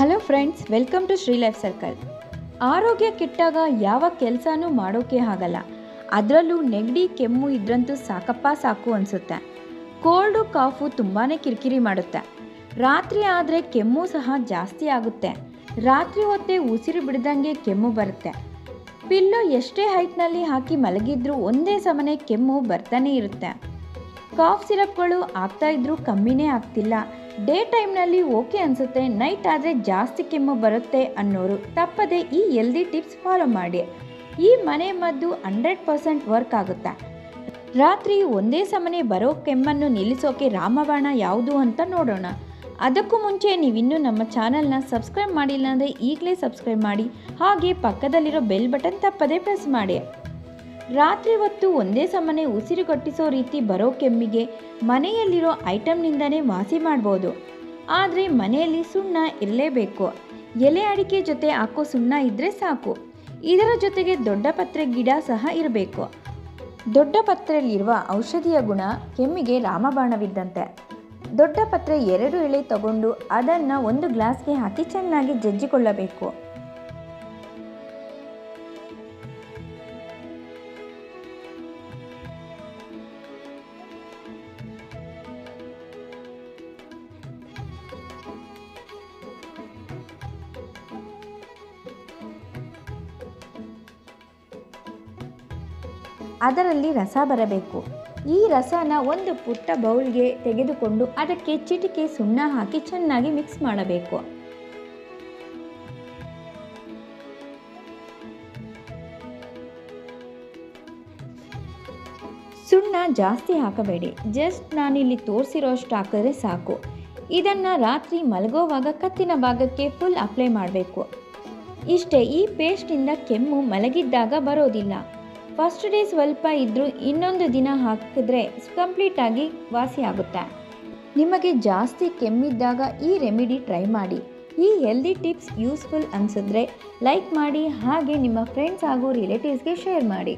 Hello friends welcome to Shri life circle ಆರೋಗ್ಯ ಕೆಟ್ಟಾಗ ಯಾವ ಕೆಲಸನೂ ಮಾಡೋಕೆ ಆಗಲ್ಲ. ಅದರಲ್ಲೂ ನೆಗಡಿ, ಕೆಮ್ಮು ಇದ್ರಂತೂ ಸಾಕಪ್ಪ ಸಾಕು ಅನಿಸುತ್ತೆ. ಕೋಲ್ಡು ಕಾಫು ತುಂಬಾ ಕಿರಿಕಿರಿ ಮಾಡುತ್ತೆ. ರಾತ್ರಿ ಆದರೆ ಕೆಮ್ಮು ಸಹ ಜಾಸ್ತಿ ಆಗುತ್ತೆ. ರಾತ್ರಿ ಹೊತ್ತೆ ಉಸಿರು ಬಿಡ್ದಂಗೆ ಕೆಮ್ಮು ಬರುತ್ತೆ. ಪಿಲ್ಲು ಎಷ್ಟೇ ಹೈಟ್ನಲ್ಲಿ ಹಾಕಿ ಮಲಗಿದ್ರೂ ಒಂದೇ ಸಮನೆ ಕೆಮ್ಮು ಬರ್ತಾನೆ ಇರುತ್ತೆ. ಕಾಫ್ ಸಿರಪ್ಗಳು ಆಗ್ತಾ ಇದ್ರೂ ಕಮ್ಮಿನೇ ಆಗ್ತಿಲ್ಲ. ಡೇ ಟೈಮ್ನಲ್ಲಿ ಓಕೆ ಅನಿಸುತ್ತೆ, ನೈಟ್ ಆದರೆ ಜಾಸ್ತಿ ಕೆಮ್ಮು ಬರುತ್ತೆ ಅನ್ನೋರು. ತಪ್ಪದೆ ಈ ಎಲ್ದಿ ಟಿಪ್ಸ್ ಫಾಲೋ ಮಾಡಿ. ಈ ಮನೆ ಮದ್ದು ಹಂಡ್ರೆಡ್ ಪರ್ಸೆಂಟ್ ವರ್ಕ್ ಆಗುತ್ತೆ? ರಾತ್ರಿ ಒಂದೇ ಸಮನೆ ಬರೋ ಕೆಮ್ಮನ್ನು ನಿಲ್ಲಿಸೋಕೆ ರಾಮಬಾಣ ಯಾವುದು ಅಂತ ನೋಡೋಣ. ಅದಕ್ಕೂ ಮುಂಚೆ ನೀವಿನ್ನೂ ನಮ್ಮ ಚಾನಲ್ನ ಸಬ್ಸ್ಕ್ರೈಬ್ ಮಾಡಿಲ್ಲ ಅಂದರೆ ಈಗಲೇ ಸಬ್ಸ್ಕ್ರೈಬ್ ಮಾಡಿ. ಹಾಗೆ ಪಕ್ಕದಲ್ಲಿರೋ ಬೆಲ್ ಬಟನ್ ತಪ್ಪದೇ ಪ್ರೆಸ್ ಮಾಡಿ. ರಾತ್ರಿ ಹೊತ್ತು ಒಂದೇ ಸಮನೆ ಉಸಿರುಗಟ್ಟಿಸೋ ರೀತಿ ಬರೋ ಕೆಮ್ಮಿಗೆ ಮನೆಯಲ್ಲಿರೋ ಐಟಮ್ನಿಂದನೇ ವಾಸಿ ಮಾಡ್ಬೋದು. ಆದರೆ ಮನೆಯಲ್ಲಿ ಸುಣ್ಣ ಇರಲೇಬೇಕು. ಎಲೆ ಅಡಿಕೆ ಜೊತೆ ಹಾಕೋ ಸುಣ್ಣ ಇದ್ದರೆ ಸಾಕು. ಇದರ ಜೊತೆಗೆ ದೊಡ್ಡ ಪತ್ರೆ ಗಿಡ ಸಹ ಇರಬೇಕು. ದೊಡ್ಡ ಪತ್ರೆಯಲ್ಲಿರುವ ಔಷಧಿಯ ಗುಣ ಕೆಮ್ಮಿಗೆ ರಾಮಬಾಣವಿದ್ದಂತೆ. ದೊಡ್ಡ ಪತ್ರೆ ಎರಡು ಎಳೆ ತಗೊಂಡು ಅದನ್ನು ಒಂದು ಗ್ಲಾಸ್ಗೆ ಹಾಕಿ ಚೆನ್ನಾಗಿ ಜಜ್ಜಿಕೊಳ್ಳಬೇಕು. ಅದರಲ್ಲಿ ರಸ ಬರಬೇಕು. ಈ ರಸನ ಒಂದು ಪುಟ್ಟ ಬೌಲ್ಗೆ ತೆಗೆದುಕೊಂಡು ಅದಕ್ಕೆ ಚಿಟಿಕೆ ಸುಣ್ಣ ಹಾಕಿ ಚೆನ್ನಾಗಿ ಮಿಕ್ಸ್ ಮಾಡಬೇಕು. ಸುಣ್ಣ ಜಾಸ್ತಿ ಹಾಕಬೇಡಿ. ಜಸ್ಟ್ ನಾನಿಲ್ಲಿ ತೋರಿಸಿರೋಷ್ಟು ಹಾಕಿದ್ರೆ ಸಾಕು. ಇದನ್ನು ರಾತ್ರಿ ಮಲಗೋವಾಗ ಕತ್ತಿನ ಭಾಗಕ್ಕೆ ಫುಲ್ ಅಪ್ಲೈ ಮಾಡಬೇಕು. ಇಷ್ಟೇ, ಈ ಪೇಸ್ಟಿಂದ ಕೆಮ್ಮು ಮಲಗಿದ್ದಾಗ ಬರೋದಿಲ್ಲ. ಫಸ್ಟ್ ಡೇ ಸ್ವಲ್ಪ ಇದ್ದರೂ ಇನ್ನೊಂದು ದಿನ ಹಾಕಿದ್ರೆ ಕಂಪ್ಲೀಟಾಗಿ ವಾಸಿ ಆಗುತ್ತೆ. ನಿಮಗೆ ಜಾಸ್ತಿ ಕೆಮ್ಮಿದ್ದಾಗ ಈ ರೆಮಿಡಿ ಟ್ರೈ ಮಾಡಿ. ಈ ಹೆಲ್ದಿ ಟಿಪ್ಸ್ ಯೂಸ್ಫುಲ್ ಅನಿಸಿದ್ರೆ ಲೈಕ್ ಮಾಡಿ ಹಾಗೆ ನಿಮ್ಮ ಫ್ರೆಂಡ್ಸ್ ಹಾಗೂ ರಿಲೇಟಿವ್ಸ್ಗೆ ಶೇರ್ ಮಾಡಿ.